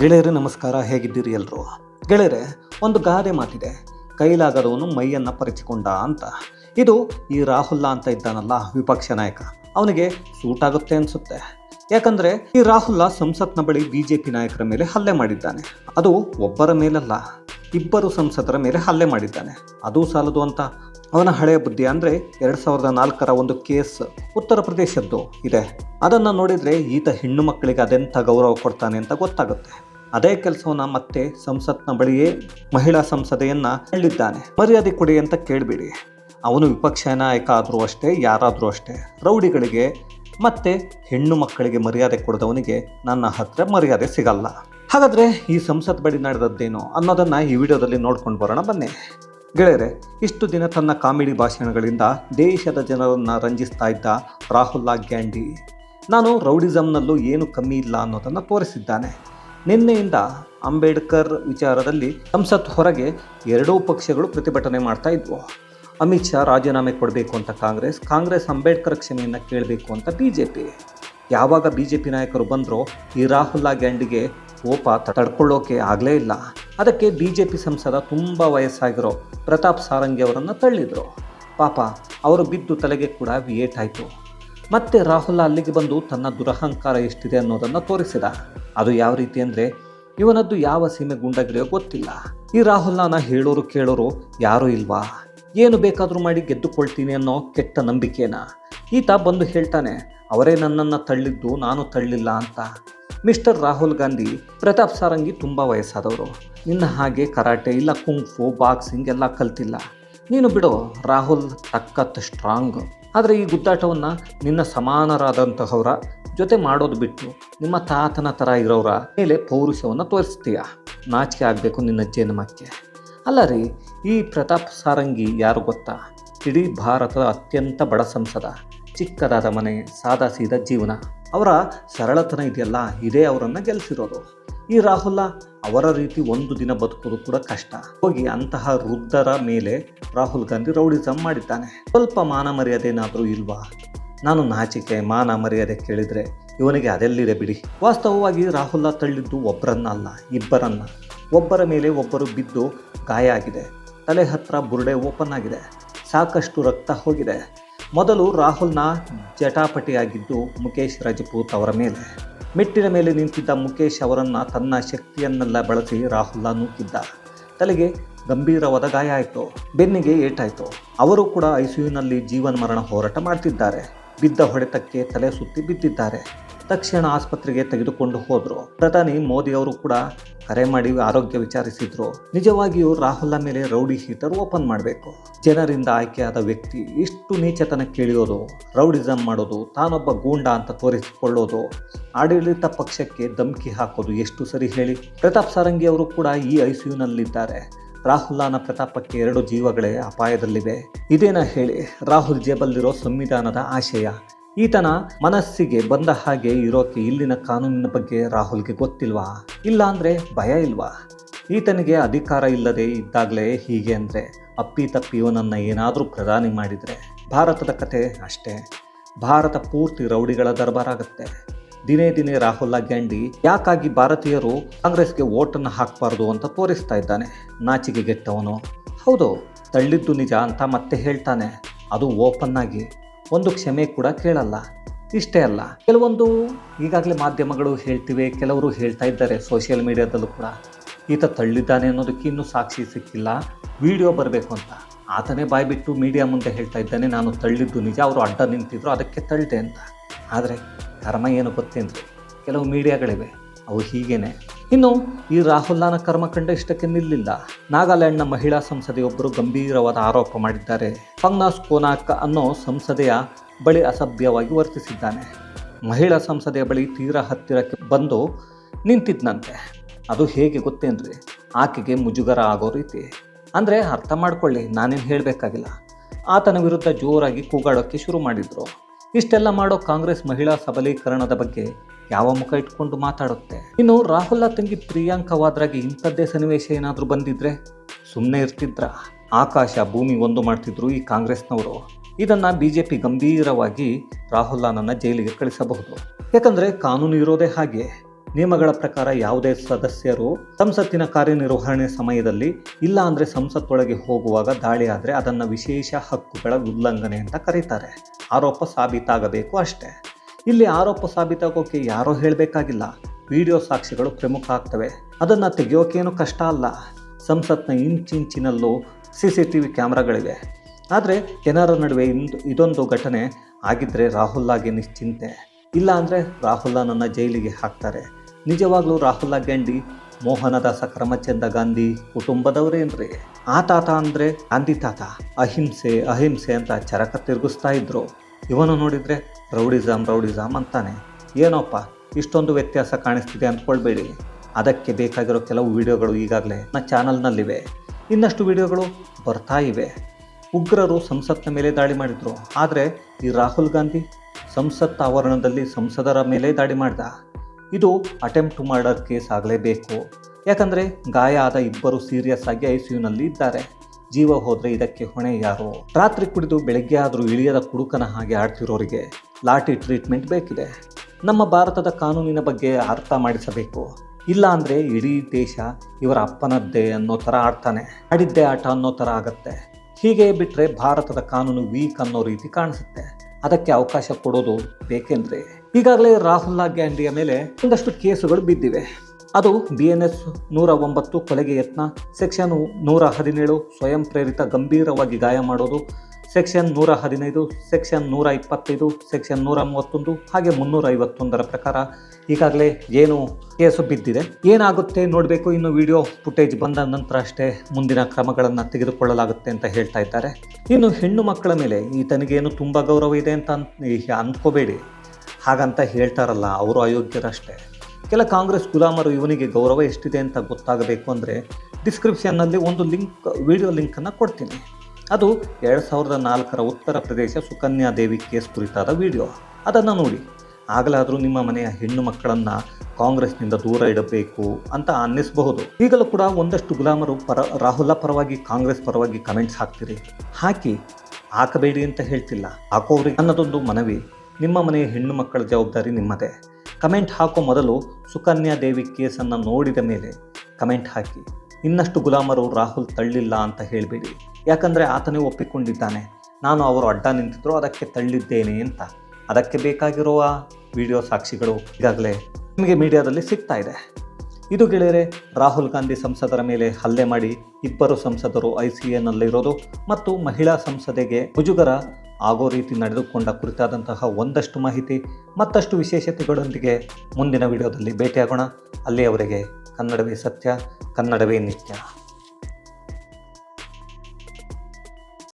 ಗೆಳೆಯರೇ, ನಮಸ್ಕಾರ. ಹೇಗಿದ್ದೀರಿ ಎಲ್ಲರೂ ಗೆಳೆಯರೆ, ಒಂದು ಗಾದೆ ಮಾತಿದೆ. ಕೈಲಾಗದವನು ಮೈಯನ್ನು ಪರಿಚಿಕೊಂಡ ಅಂತ. ಇದು ಈ ರಾಹುಲ್ ಅಂತ ಇದ್ದಾನಲ್ಲ, ವಿಪಕ್ಷ ನಾಯಕ. ಅವನಿಗೆ ಸೂಟ್ ಆಗುತ್ತೆ ಅನಿಸುತ್ತೆ. ಯಾಕಂದ್ರೆ ಈ ರಾಹುಲ್ಲ ಸಂಸತ್ನ ಬಳಿ ಬಿ ಜೆ ಪಿ ನಾಯಕರ ಮೇಲೆ ಹಲ್ಲೆ ಮಾಡಿದ್ದಾನೆ. ಅದು ಒಬ್ಬರ ಮೇಲಲ್ಲ, ಇಬ್ಬರು ಸಂಸದರ ಮೇಲೆ ಹಲ್ಲೆ ಮಾಡಿದ್ದಾನೆ. ಅದು ಸಾಲದು ಅಂತ. ಅವನ ಹಳೆಯ ಬುದ್ಧಿ ಅಂದರೆ ಎರಡು ಸಾವಿರದ ನಾಲ್ಕರ ಒಂದು ಕೇಸ್ ಉತ್ತರ ಪ್ರದೇಶದ್ದು ಇದೆ. ಅದನ್ನು ನೋಡಿದರೆ ಈತ ಹೆಣ್ಣು ಮಕ್ಕಳಿಗೆ ಅದೆಂಥ ಗೌರವ ಕೊಡ್ತಾನೆ ಅಂತ ಗೊತ್ತಾಗುತ್ತೆ. ಅದೇ ಕೆಲಸವನ್ನ ಮತ್ತೆ ಸಂಸತ್ನ ಬಳಿಯೇ ಮಹಿಳಾ ಸಂಸದೆಯನ್ನ ಹೇಳಿದ್ದಾನೆ ಮರ್ಯಾದೆ ಕೊಡಿ ಅಂತ ಕೇಳಬೇಡಿ. ಅವನು ವಿಪಕ್ಷ ನಾಯಕ ಆದರೂ ಅಷ್ಟೇ, ಯಾರಾದರೂ ಅಷ್ಟೇ, ರೌಡಿಗಳಿಗೆ ಮತ್ತೆ ಹೆಣ್ಣು ಮಕ್ಕಳಿಗೆ ಮರ್ಯಾದೆ ಕೊಡದವನಿಗೆ ನನ್ನ ಹತ್ರ ಮರ್ಯಾದೆ ಸಿಗಲ್ಲ. ಹಾಗಾದ್ರೆ ಈ ಸಂಸತ್ ಬಳಿ ನಡೆದದ್ದೇನು ಅನ್ನೋದನ್ನ ಈ ವಿಡಿಯೋದಲ್ಲಿ ನೋಡ್ಕೊಂಡು ಬರೋಣ ಬನ್ನಿ. ಗೆಳೆಯರೆ, ಇಷ್ಟು ದಿನ ತನ್ನ ಕಾಮಿಡಿ ಭಾಷಣಗಳಿಂದ ದೇಶದ ಜನರನ್ನು ರಂಜಿಸ್ತಾ ಇದ್ದ ರಾಹುಲ್ ಗ್ಯಾಂಡಿ ನಾನು ರೌಡಿಸಮ್ನಲ್ಲೂ ಏನು ಕಮ್ಮಿ ಇಲ್ಲ ಅನ್ನೋದನ್ನು ತೋರಿಸಿದ್ದಾನೆ. ನಿನ್ನೆಯಿಂದ ಅಂಬೇಡ್ಕರ್ ವಿಚಾರದಲ್ಲಿ ಸಂಸತ್ ಹೊರಗೆ ಎರಡೂ ಪಕ್ಷಗಳು ಪ್ರತಿಭಟನೆ ಮಾಡ್ತಾ ಇದ್ವು. ಅಮಿತ್ ಶಾ ರಾಜೀನಾಮೆ ಕೊಡಬೇಕು ಅಂತ ಕಾಂಗ್ರೆಸ್ ಕಾಂಗ್ರೆಸ್ ಅಂಬೇಡ್ಕರ್ ಕ್ಷಮೆಯನ್ನು ಕೇಳಬೇಕು ಅಂತ ಬಿ ಜೆ ಪಿ ಯಾವಾಗ ಬಿ ಜೆ ಪಿ ನಾಯಕರು ಬಂದರೋ ಈ ರಾಹುಲ್ ಗ್ಯಾಂಡಿಗೆ ಕೋಪ ತಡ್ಕೊಳ್ಳೋಕೆ ಆಗಲೇ ಇಲ್ಲ. ಅದಕ್ಕೆ ಬಿ ಜೆ ಪಿ ಸಂಸದ ತುಂಬ ವಯಸ್ಸಾಗಿರೋ ಪ್ರತಾಪ್ ಸಾರಂಗಿ ಅವರನ್ನು ತಳ್ಳಿದರು. ಪಾಪ, ಅವರು ಬಿದ್ದು ತಲೆಗೆ ಕೂಡ ಏಟಾಯಿತು ಮತ್ತೆ ರಾಹುಲ್ ಅಲ್ಲಿಗೆ ಬಂದು ತನ್ನ ದುರಹಂಕಾರ ಎಷ್ಟಿದೆ ಅನ್ನೋದನ್ನು ತೋರಿಸಿದ. ಅದು ಯಾವ ರೀತಿ ಅಂದರೆ, ಇವನದ್ದು ಯಾವ ಸೀಮೆ ಗುಂಡಗಿರಿಯೋ ಗೊತ್ತಿಲ್ಲ. ಈ ರಾಹುಲ್ನ ಹೇಳೋರು ಕೇಳೋರು, ಯಾರೂ ಇಲ್ವಾ? ಏನು ಬೇಕಾದರೂ ಮಾಡಿ ಗೆದ್ದುಕೊಳ್ತೀನಿ ಅನ್ನೋ ಕೆಟ್ಟ ನಂಬಿಕೆನ? ಈತ ಬಂದು ಹೇಳ್ತಾನೆ ಅವರೇ ನನ್ನನ್ನು ತಳ್ಳಿದ್ದು, ನಾನು ತಳ್ಳಿಲ್ಲ ಅಂತ. ಮಿಸ್ಟರ್ ರಾಹುಲ್ ಗಾಂಧಿ, ಪ್ರತಾಪ್ ಸಾರಂಗಿ ತುಂಬ ವಯಸ್ಸಾದವರು. ನಿನ್ನ ಹಾಗೆ ಕರಾಟೆ ಇಲ್ಲ, ಕುಂಫು, ಬಾಕ್ಸಿಂಗ್ ಎಲ್ಲ ಕಲ್ತಿಲ್ಲ. ನೀನು ಬಿಡು, ರಾಹುಲ್ ತಕ್ಕತ್ತ ಸ್ಟ್ರಾಂಗ್ ಆದರೆ ಈ ಗುದ್ದಾಟವನ್ನು ನಿನ್ನ ಸಮಾನರಾದಂತಹವರ ಜೊತೆ ಮಾಡೋದು ಬಿಟ್ಟು ನಿಮ್ಮ ತಾತನ ಥರ ಇರೋರ ಮೇಲೆ ಪೌರುಷವನ್ನು ತೋರಿಸ್ತೀಯ? ನಾಚಿಕೆ ಆಗಬೇಕು ನಿನ್ನ ಜನ್ಮಕ್ಕೆ. ಅಲ್ಲ ರೀ, ಈ ಪ್ರತಾಪ್ ಸಾರಂಗಿ ಯಾರು ಗೊತ್ತಾ? ಇಡೀ ಭಾರತದ ಅತ್ಯಂತ ಬಡ ಸಂಸದ. ಚಿಕ್ಕದಾದ ಮನೆ ಸಾದಾ ಸೀದಾ ಜೀವನ. ಅವರ ಸರಳತನ ಇದೆಯಲ್ಲ, ಇದೇ ಅವರನ್ನು ಗೆಲ್ಲಿಸಿರೋದು ಈ ರಾಹುಲ ಅವರ ರೀತಿ ಒಂದು ದಿನ ಬದುಕೋದು ಕೂಡ ಕಷ್ಟ. ಹೋಗಿ ಅಂತಹ ವೃದ್ಧರ ಮೇಲೆ ರಾಹುಲ್ ಗಾಂಧಿ ರೌಡಿಸಮ್ ಮಾಡಿದ್ದಾನೆ. ಸ್ವಲ್ಪ ಮಾನ ಮರ್ಯಾದೆ ಏನಾದರೂ ಇಲ್ವಾ? ನಾನು ನಾಚಿಕೆ, ಮಾನ ಮರ್ಯಾದೆ ಕೇಳಿದರೆ ಇವನಿಗೆ ಅದೆಲ್ಲಿದೆ ಬಿಡಿ? ವಾಸ್ತವವಾಗಿ ರಾಹುಲ ತಳ್ಳಿದ್ದು ಒಬ್ಬರನ್ನ ಅಲ್ಲ ಇಬ್ಬರನ್ನ. ಒಬ್ಬರ ಮೇಲೆ ಒಬ್ಬರು ಬಿದ್ದು ಗಾಯ ಆಗಿದೆ. ತಲೆ ಹತ್ರ ಬುರುಡೆ ಓಪನ್ ಆಗಿದೆ. ಸಾಕಷ್ಟು ರಕ್ತ ಹೋಗಿದೆ. ಮೊದಲು ರಾಹುಲ್ನ ಜಟಾಪಟಿಯಾಗಿದ್ದು ಮುಖೇಶ್ ರಜಪೂತ್ ಅವರ ಮೇಲೆ. ಮೆಟ್ಟಿನ ಮೇಲೆ ನಿಂತಿದ್ದ ಮುಖೇಶ್ ಅವರನ್ನು ತನ್ನ ಶಕ್ತಿಯನ್ನೆಲ್ಲ ಬಳಸಿ ರಾಹುಲ್ನ ನೂಕಿದ್ದ. ತಲೆಗೆ ಗಂಭೀರವಾದ ಗಾಯ ಆಯಿತು. ಬೆನ್ನಿಗೆ ಏಟಾಯಿತು. ಅವರು ಕೂಡ ಐಸಿಯುನಲ್ಲಿ ಜೀವನ ಮರಣ ಹೋರಾಟ ಮಾಡ್ತಿದ್ದಾರೆ. ಬಿದ್ದ ಹೊಡೆತಕ್ಕೆ ತಲೆ ಸುತ್ತಿ ಬಿದ್ದಿದ್ದಾರೆ. ತಕ್ಷಣ ಆಸ್ಪತ್ರೆಗೆ ತೆಗೆದುಕೊಂಡು ಹೋದರು. ಪ್ರಧಾನಿ ಮೋದಿ ಅವರು ಕೂಡ ಕರೆ ಮಾಡಿ ಆರೋಗ್ಯ ವಿಚಾರಿಸಿದ್ರು. ನಿಜವಾಗಿಯೂ ರಾಹುಲ್ ಮೇಲೆ ರೌಡಿ ಹೀಟರ್ ಓಪನ್ ಮಾಡಬೇಕು. ಜನರಿಂದ ಆಯ್ಕೆಯಾದ ವ್ಯಕ್ತಿ ಇಷ್ಟು ನೀಚತನ ಕೇಳಿಯೋದು ರೌಡಿಸಮ್ ಮಾಡೋದು, ತಾನೊಬ್ಬ ಗೂಂಡ ಅಂತ ತೋರಿಸಿಕೊಳ್ಳೋದು, ಆಡಳಿತ ಪಕ್ಷಕ್ಕೆ ಧಮಕಿ ಹಾಕೋದು ಎಷ್ಟು ಸರಿ ಹೇಳಿ? ಪ್ರತಾಪ್ ಸಾರಂಗಿ ಅವರು ಕೂಡ ಈ ಐಸಿಯುನಲ್ಲಿದ್ದಾರೆ. ರಾಹುಲ್ನ ಪ್ರತಾಪಕ್ಕೆ ಎರಡು ಜೀವಗಳೇ ಅಪಾಯದಲ್ಲಿವೆ. ಇದೇನ ಹೇಳಿ ರಾಹುಲ್ ಜೇಬಲ್ಲಿರೋ ಸಂವಿಧಾನದ ಆಶಯ? ಈತನ ಮನಸ್ಸಿಗೆ ಬಂದ ಹಾಗೆ ಇರೋಕೆ ಇಲ್ಲಿನ ಕಾನೂನಿನ ಬಗ್ಗೆ ರಾಹುಲ್ಗೆ ಗೊತ್ತಿಲ್ವಾ? ಇಲ್ಲ ಅಂದರೆ ಭಯ ಇಲ್ವಾ? ಈತನಿಗೆ ಅಧಿಕಾರ ಇಲ್ಲದೆ ಇದ್ದಾಗಲೇ ಹೀಗೆ ಅಂದರೆ ಅಪ್ಪಿ ತಪ್ಪಿ ಇವನನ್ನು ಏನಾದರೂ ಪ್ರಧಾನಿ ಮಾಡಿದರೆ ಭಾರತದ ಕತೆ ಅಷ್ಟೇ. ಭಾರತ ಪೂರ್ತಿ ರೌಡಿಗಳ ದರ್ಬಾರಾಗುತ್ತೆ. ದಿನೇ ದಿನೇ ರಾಹುಲ್ ಗ್ಯಾಂಡಿ ಯಾಕಾಗಿ ಭಾರತೀಯರು ಕಾಂಗ್ರೆಸ್ಗೆ ಓಟನ್ನು ಹಾಕಬಾರ್ದು ಅಂತ ತೋರಿಸ್ತಾ ಇದ್ದಾನೆ. ನಾಚಿಕೆಗೆಟ್ಟವನು. ಹೌದು, ತಳ್ಳಿದ್ದು ನಿಜ ಅಂತ ಮತ್ತೆ ಹೇಳ್ತಾನೆ. ಅದು ಓಪನ್ ಆಗಿ. ಒಂದು ಕ್ಷಮೆ ಕೂಡ ಕೇಳಲ್ಲ. ಇಷ್ಟೇ ಅಲ್ಲ, ಕೆಲವೊಂದು ಈಗಾಗಲೇ ಮಾಧ್ಯಮಗಳು ಹೇಳ್ತಿವೆ, ಕೆಲವರು ಹೇಳ್ತಾ ಇದ್ದಾರೆ ಸೋಷಿಯಲ್ ಮೀಡಿಯಾದಲ್ಲೂ ಕೂಡ. ಈತ ತಳ್ಳಿದ್ದಾನೆ ಅನ್ನೋದಕ್ಕೆ ಇನ್ನೂ ಸಾಕ್ಷಿ ಸಿಕ್ಕಿಲ್ಲ, ವಿಡಿಯೋ ಬರಬೇಕು ಅಂತ. ಆತನೇ ಬಾಯ್ಬಿಟ್ಟು ಮೀಡಿಯಾ ಮುಂದೆ ಹೇಳ್ತಾ ಇದ್ದಾನೆ, ನಾನು ತಳ್ಳಿದ್ದು ನಿಜ, ಅವರು ಅಡ್ಡ ನಿಂತಿದ್ರು, ಅದಕ್ಕೆ ತಳ್ಳಿದೆ ಅಂತ. ಆದರೆ ಕರ್ಮ ಏನು ಗೊತ್ತೇನ್ರಿ? ಕೆಲವು ಮೀಡಿಯಾಗಳಿವೆ, ಅವು ಹೀಗೇನೆ. ಇನ್ನು, ಈ ರಾಹುಲ್ನ ಕರ್ಮಕಂಡ ಇಷ್ಟಕ್ಕೆ ನಿಲ್ಲಿಲ್ಲ. ನಾಗಾಲ್ಯಾಂಡ್ನ ಮಹಿಳಾ ಸಂಸದೆಯೊಬ್ಬರು ಗಂಭೀರವಾದ ಆರೋಪ ಮಾಡಿದ್ದಾರೆ. ಪಂಗ್ನಾಸ್ ಕೋನಾಕ್ ಅನ್ನೋ ಸಂಸದೆಯ ಬಳಿ ಅಸಭ್ಯವಾಗಿ ವರ್ತಿಸಿದ್ದಾನೆ. ಮಹಿಳಾ ಸಂಸದೆಯ ಬಳಿ ತೀರಾ ಹತ್ತಿರಕ್ಕೆ ಬಂದು ನಿಂತಿದ್ನಂತೆ. ಅದು ಹೇಗೆ ಗೊತ್ತೇನ್ರಿ? ಆಕೆಗೆ ಮುಜುಗರ ಆಗೋ ರೀತಿ. ಅಂದರೆ ಅರ್ಥ ಮಾಡ್ಕೊಳ್ಳಿ, ನಾನೇನು ಹೇಳಬೇಕಾಗಿಲ್ಲ. ಆತನ ವಿರುದ್ಧ ಜೋರಾಗಿ ಕೂಗಾಡೋಕ್ಕೆ ಶುರು ಮಾಡಿದರು. ಇಷ್ಟೆಲ್ಲ ಮಾಡೋ ಕಾಂಗ್ರೆಸ್ ಮಹಿಳಾ ಸಬಲೀಕರಣದ ಬಗ್ಗೆ ಯಾವ ಮುಖ ಇಟ್ಕೊಂಡು ಮಾತಾಡುತ್ತೆ? ಇನ್ನು ರಾಹುಲ್ ತಂಗಿ ಪ್ರಿಯಾಂಕಾ ವಾದ್ರಾಗೆ ಇಂಥದ್ದೇ ಸನ್ನಿವೇಶ ಏನಾದರೂ ಬಂದಿದ್ರೆ ಸುಮ್ಮನೆ ಇರ್ತಿದ್ರ? ಆಕಾಶ ಭೂಮಿ ಒಂದು ಮಾಡ್ತಿದ್ರು ಈ ಕಾಂಗ್ರೆಸ್ನವರು. ಇದನ್ನ ಬಿಜೆಪಿ ಗಂಭೀರವಾಗಿ ರಾಹುಲ್ ಜೈಲಿಗೆ ಕಳಿಸಬಹುದು. ಯಾಕಂದ್ರೆ ಕಾನೂನು ಇರೋದೇ ಹಾಗೆ. ನಿಯಮಗಳ ಪ್ರಕಾರ ಯಾವುದೇ ಸದಸ್ಯರು ಸಂಸತ್ತಿನ ಕಾರ್ಯನಿರ್ವಹಣೆ ಸಮಯದಲ್ಲಿ ಇಲ್ಲ ಅಂದರೆ ಸಂಸತ್ತೊಳಗೆ ಹೋಗುವಾಗ ದಾಳಿ ಆದರೆ ಅದನ್ನು ವಿಶೇಷ ಹಕ್ಕುಗಳ ಉಲ್ಲಂಘನೆ ಅಂತ ಕರೀತಾರೆ. ಆರೋಪ ಸಾಬೀತಾಗಬೇಕು ಅಷ್ಟೇ. ಇಲ್ಲಿ ಆರೋಪ ಸಾಬೀತಾಗೋಕೆ ಯಾರೋ ಹೇಳಬೇಕಾಗಿಲ್ಲ. ವಿಡಿಯೋ ಸಾಕ್ಷಿಗಳು ಪ್ರಮುಖ ಆಗ್ತವೆ. ಅದನ್ನು ತೆಗೆಯೋಕೇನು ಕಷ್ಟ ಅಲ್ಲ. ಸಂಸತ್ನ ಇಂಚಿಂಚಿನಲ್ಲೂ ಸಿ ಸಿ ಟಿ ವಿ ಕ್ಯಾಮ್ರಾಗಳಿವೆ. ಆದರೆ ಜನರ ನಡುವೆ ಇಂದು ಇದೊಂದು ಘಟನೆ ಆಗಿದ್ದರೆ ರಾಹುಲ್ಲಾಗೆ ನಿಶ್ಚಿಂತೆ. ಇಲ್ಲ ಅಂದರೆ ರಾಹುಲ್ಲನನ್ನು ಜೈಲಿಗೆ ಹಾಕ್ತಾರೆ. ನಿಜವಾಗ್ಲೂ ರಾಹುಲ್ ಗ್ಯಾಂಡಿ ಮೋಹನದಾಸ ಕರಮಚಂದ ಗಾಂಧಿ ಕುಟುಂಬದವರೇನ್ರಿ ಆ ತಾತ ಅಂದರೆ ಗಾಂಧಿ ತಾತ. ಅಹಿಂಸೆ ಅಹಿಂಸೆ ಅಂತ ಚರಕ ತಿರುಗಿಸ್ತಾ ಇದ್ರು. ಇವನು ನೋಡಿದರೆ ರೌಡಿಸಮ್ ರೌಡಿಸಮ್ ಅಂತಾನೆ. ಏನೋಪ್ಪ, ಇಷ್ಟೊಂದು ವ್ಯತ್ಯಾಸ ಕಾಣಿಸ್ತಿದೆ ಅಂದ್ಕೊಳ್ಬೇಡಿ. ಅದಕ್ಕೆ ಬೇಕಾಗಿರೋ ಕೆಲವು ವಿಡಿಯೋಗಳು ಈಗಾಗಲೇ ನನ್ನ ಚಾನಲ್ನಲ್ಲಿವೆ. ಇನ್ನಷ್ಟು ವಿಡಿಯೋಗಳು ಬರ್ತಾ ಇವೆ. ಉಗ್ರರು ಸಂಸತ್ನ ಮೇಲೆ ದಾಳಿ ಮಾಡಿದರು. ಆದರೆ ಈ ರಾಹುಲ್ ಗಾಂಧಿ ಸಂಸತ್ ಆವರಣದಲ್ಲಿ ಸಂಸದರ ಮೇಲೆ ದಾಳಿ ಮಾಡಿದ. ಇದು ಅಟೆಂಪ್ಟ್ ಮರ್ಡರ್ ಕೇಸ್ ಆಗಲೇಬೇಕು. ಯಾಕಂದರೆ ಗಾಯ ಆದ ಇಬ್ಬರು ಸೀರಿಯಸ್ ಆಗಿ ಐ ಸಿ ಯುನಲ್ಲಿ ಇದ್ದಾರೆ. ಜೀವ ಹೋದರೆ ಇದಕ್ಕೆ ಹೊಣೆ ಯಾರು? ರಾತ್ರಿ ಕುಡಿದು ಬೆಳಗ್ಗೆ ಆದರೂ ಇಳಿಯದ ಕುಡುಕನ ಹಾಗೆ ಆಡ್ತಿರೋರಿಗೆ ಲಾಠಿ ಟ್ರೀಟ್ಮೆಂಟ್ ಬೇಕಿದೆ. ನಮ್ಮ ಭಾರತದ ಕಾನೂನಿನ ಬಗ್ಗೆ ಅರ್ಥ ಮಾಡಿಸಬೇಕು. ಇಲ್ಲ ಅಂದರೆ ಇಡೀ ದೇಶ ಇವರ ಅಪ್ಪನದ್ದೇ ಅನ್ನೋ ಥರ ಆಡ್ತಾನೆ. ಆಡಿದ್ದೇ ಆಟ ಅನ್ನೋ ಥರ ಆಗತ್ತೆ. ಹೀಗೆ ಬಿಟ್ಟರೆ ಭಾರತದ ಕಾನೂನು ವೀಕ್ ಅನ್ನೋ ರೀತಿ ಕಾಣಿಸುತ್ತೆ. ಅದಕ್ಕೆ ಅವಕಾಶ ಕೊಡೋದು ಬೇಕೆಂದ್ರೆ. ಈಗಾಗಲೇ ರಾಹುಲ್ ಗಾಂಧಿಯ ಮೇಲೆ ಒಂದಷ್ಟು ಕೇಸುಗಳು ಬಿದ್ದಿವೆ. ಅದು ಬಿ ಎನ್ ಎಸ್ ನೂರ ಒಂಬತ್ತು ಕೊಲೆಗೆ ಯತ್ನ, ಸೆಕ್ಷನ್ ನೂರ ಹದಿನೇಳು ಸ್ವಯಂ ಪ್ರೇರಿತ ಗಂಭೀರವಾಗಿ ಗಾಯ ಮಾಡೋದು, ಸೆಕ್ಷನ್ ನೂರ ಹದಿನೈದು, ಸೆಕ್ಷನ್ ನೂರ ಇಪ್ಪತ್ತೈದು, ಸೆಕ್ಷನ್ ನೂರ ಮೂವತ್ತೊಂದು, ಹಾಗೆ ಮುನ್ನೂರ ಐವತ್ತೊಂದರ ಪ್ರಕಾರ ಈಗಾಗಲೇ ಏನು ಕೇಸು ಬಿದ್ದಿದೆ. ಏನಾಗುತ್ತೆ ನೋಡಬೇಕು. ಇನ್ನು ವಿಡಿಯೋ ಫುಟೇಜ್ ಬಂದ ನಂತರ ಅಷ್ಟೇ ಮುಂದಿನ ಕ್ರಮಗಳನ್ನು ತೆಗೆದುಕೊಳ್ಳಲಾಗುತ್ತೆ ಅಂತ ಹೇಳ್ತಾ ಇದ್ದಾರೆ. ಇನ್ನು ಹೆಣ್ಣು ಮಕ್ಕಳ ಮೇಲೆ ಈತನಿಗೇನು ತುಂಬ ಗೌರವ ಇದೆ ಅಂತ ಅಂದ್ಕೋಬೇಡಿ ಹಾಗಂತ ಹೇಳ್ತಾರಲ್ಲ, ಅವರು ಅಯೋಗ್ಯರಷ್ಟೇ. ಕೆಲ ಕಾಂಗ್ರೆಸ್ ಗುಲಾಮರು ಇವನಿಗೆ ಗೌರವ ಎಷ್ಟಿದೆ ಅಂತ ಗೊತ್ತಾಗಬೇಕು ಅಂದರೆ ಡಿಸ್ಕ್ರಿಪ್ಷನ್ನಲ್ಲಿ ಒಂದು ಲಿಂಕ್ ವಿಡಿಯೋ ಲಿಂಕನ್ನು ಕೊಡ್ತೀನಿ. ಅದು ಎರಡು ಸಾವಿರದ ನಾಲ್ಕರ ಉತ್ತರ ಪ್ರದೇಶ ಸುಕನ್ಯಾ ದೇವಿ ಕೇಸ್ ಕುರಿತಾದ ವಿಡಿಯೋ ಅದನ್ನು ನೋಡಿ. ಆಗಲಾದರೂ ನಿಮ್ಮ ಮನೆಯ ಹೆಣ್ಣು ಮಕ್ಕಳನ್ನು ಕಾಂಗ್ರೆಸ್ನಿಂದ ದೂರ ಇಡಬೇಕು ಅಂತ ಅನ್ನಿಸಬಹುದು. ಈಗಲೂ ಕೂಡ ಒಂದಷ್ಟು ಗುಲಾಮರು ಪರ, ರಾಹುಲ ಪರವಾಗಿ, ಕಾಂಗ್ರೆಸ್ ಪರವಾಗಿ ಕಮೆಂಟ್ಸ್ ಹಾಕ್ತೀರಿ. ಹಾಕಿ ಹಾಕಬೇಡಿ ಅಂತ ಹೇಳ್ತಿಲ್ಲ. ಹಾಕೋರಿ ಅನ್ನೋದೊಂದು ಮನವಿ. ನಿಮ್ಮ ಮನೆಯ ಹೆಣ್ಣು ಮಕ್ಕಳ ಜವಾಬ್ದಾರಿ ನಿಮ್ಮದೇ. ಕಮೆಂಟ್ ಹಾಕೋ ಮೊದಲು ಸುಕನ್ಯಾ ದೇವಿ ಕೇಸನ್ನು ನೋಡಿದ ಮೇಲೆ ಕಮೆಂಟ್ ಹಾಕಿ. ಇನ್ನಷ್ಟು ಗುಲಾಮರು ರಾಹುಲ್ ತಳ್ಳಿಲ್ಲ ಅಂತ ಹೇಳಬೇಡಿ. ಯಾಕಂದರೆ ಆತನೇ ಒಪ್ಪಿಕೊಂಡಿದ್ದಾನೆ. ನಾನು ಅವರು ಅಡ್ಡ ನಿಂತಿದ್ರು, ಅದಕ್ಕೆ ತಳ್ಳಿದ್ದೇನೆ ಅಂತ. ಅದಕ್ಕೆ ಬೇಕಾಗಿರುವ ವಿಡಿಯೋ ಸಾಕ್ಷಿಗಳು ಈಗಾಗಲೇ ನಿಮಗೆ ಮೀಡಿಯಾದಲ್ಲಿ ಸಿಗ್ತಾ ಇದೆ. ಇದು ಗೆಳೆಯರೆ, ರಾಹುಲ್ ಗಾಂಧಿ ಸಂಸದರ ಮೇಲೆ ಹಲ್ಲೆ ಮಾಡಿ ಇಬ್ಬರು ಸಂಸದರು ಐ ಸಿ ಎನಲ್ಲಿರೋದು ಮತ್ತು ಮಹಿಳಾ ಸಂಸದೆಗೆ ಮುಜುಗರ ಆಗೋ ರೀತಿ ನಡೆದುಕೊಂಡ ಕುರಿತಾದಂತಹ ಒಂದಷ್ಟು ಮಾಹಿತಿ, ಮತ್ತಷ್ಟು ವಿಶೇಷತೆಗಳೊಂದಿಗೆ ಮುಂದಿನ ವಿಡಿಯೋದಲ್ಲಿ ಭೇಟಿಯಾಗೋಣ. ಅಲ್ಲಿಯವರೆಗೆ ಕನ್ನಡವೇ ಸತ್ಯ, ಕನ್ನಡವೇ ನಿತ್ಯ.